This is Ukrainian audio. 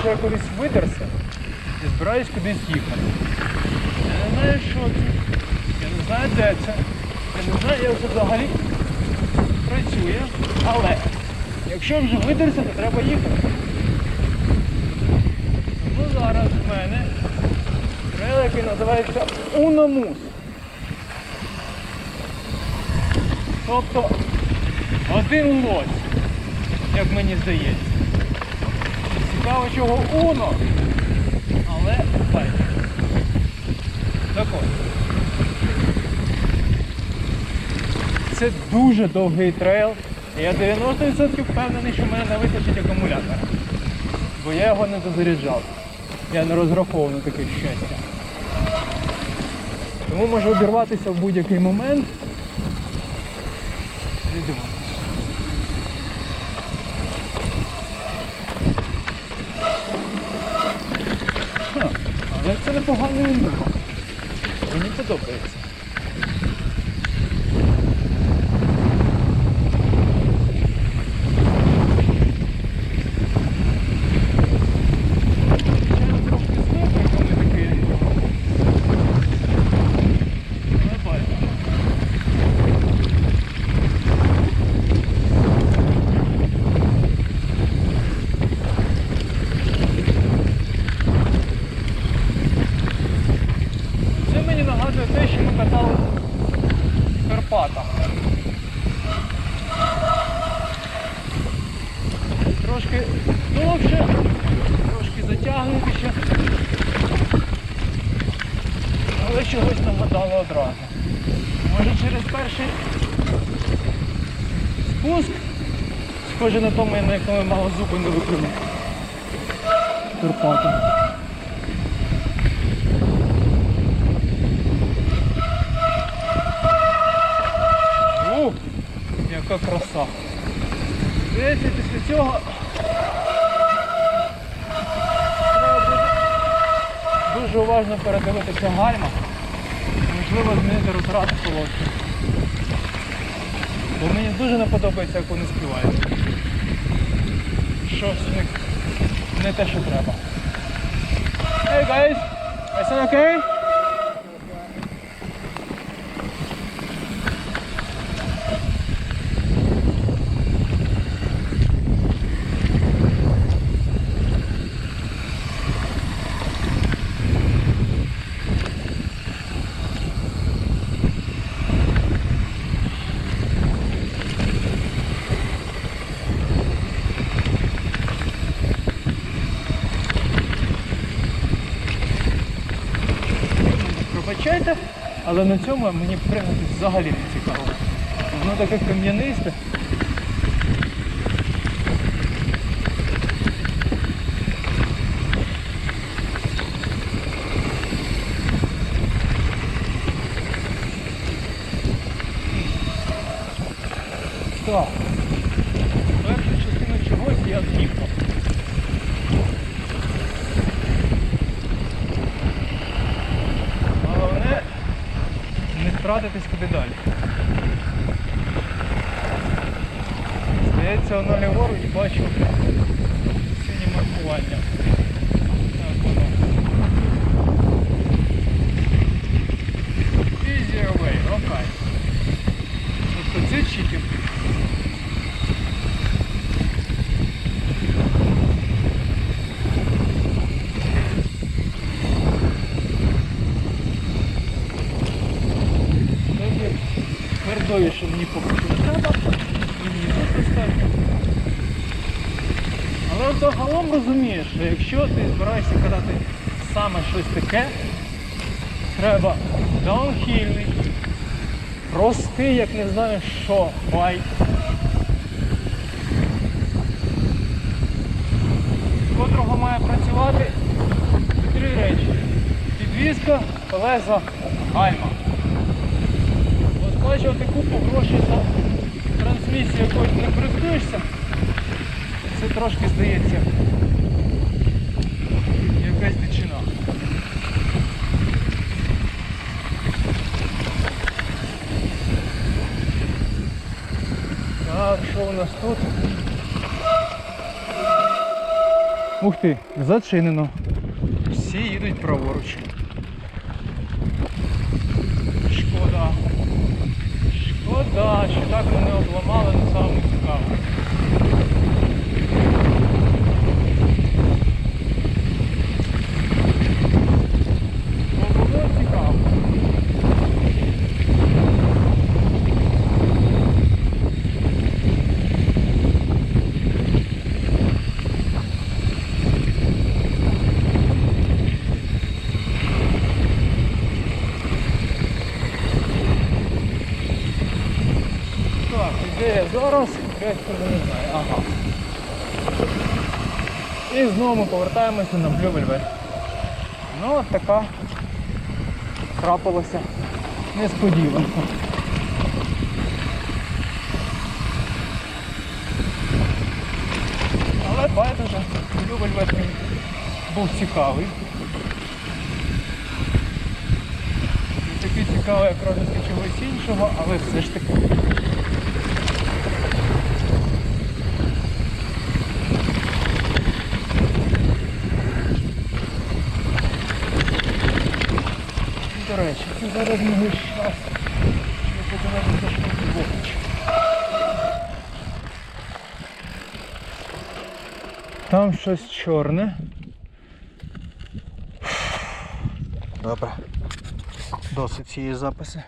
що я колись видерся і збираюсь кудись їхати. Я не знаю, що це. Я не знаю, де це. Я не знаю, як це взагалі працює. Але якщо вже видерся, то треба їхати. Тому зараз в мене трейл, який називається Унамус. Тобто один лось, як мені здається. Цікаво, чого Уно, але файно. Так от. Це дуже довгий трейл. Я 90% впевнений, що в мене не вистачить акумулятора. Бо я його не дозаряджав. Я не розраховував на таке щастя. Тому може обірватися в будь-який момент. Йдемо. Ха, Але це непоганий індик. Мені подобається. Звичайно, трошки слабий, коли такий. Але бачимо. Це мені нагадує те, що ми катали Карпатах. Трошки довше, трошки затягнутіше. Але чогось нагадало одразу. Може через перший спуск, схоже на тому, на якому мало зуби не виконав. Карпати. Ух, яка краса. Здається, після цього треба буде дуже уважно передивитися гальма. Можливо, змінити розрад колодки. Бо мені дуже не подобається, як вони співають. Щось в не те, що треба. Hey guys, everything okay? Пробачайте, але на цьому мені пригати взагалі не цікаво. Воно таке кам'янисте. Так. Першу частину чогось я з'їхав. Головне не втратитись куди далі. Здається, воно ліворуч бачу синє маркування. Так воно. Easier way, окей. Тобто це читів. Трохи твердовіше мені поки що не треба. Мені тут достатньо. Але загалом розумієш, що якщо ти збираєшся катати саме щось таке, треба даунхільний, простий, як не знаю що, байк. котрого має працювати три речі. Підвізка, колеса, гальма. Сплачувати купу грошей за трансмісію, якою не користуєшся, це трошки здається якась дичина. Так, що у нас тут? Ух ти, зачинено. Всі їдуть праворуч. Шкода. Шкода, що так мене обламали не саме цікавому. Бо було цікаво. Так, іде я зараз, 5 хвилин не знаю. Ага. І знову повертаємося на Blue Ну от така трапилася несподіванка. Але байдуже, Blue був цікавий. Такий цікавий, як розвитки чогось іншого, але все ж таки. До речі, це зараз не весь час. Там щось чорне. Добре. Досить цієї записи.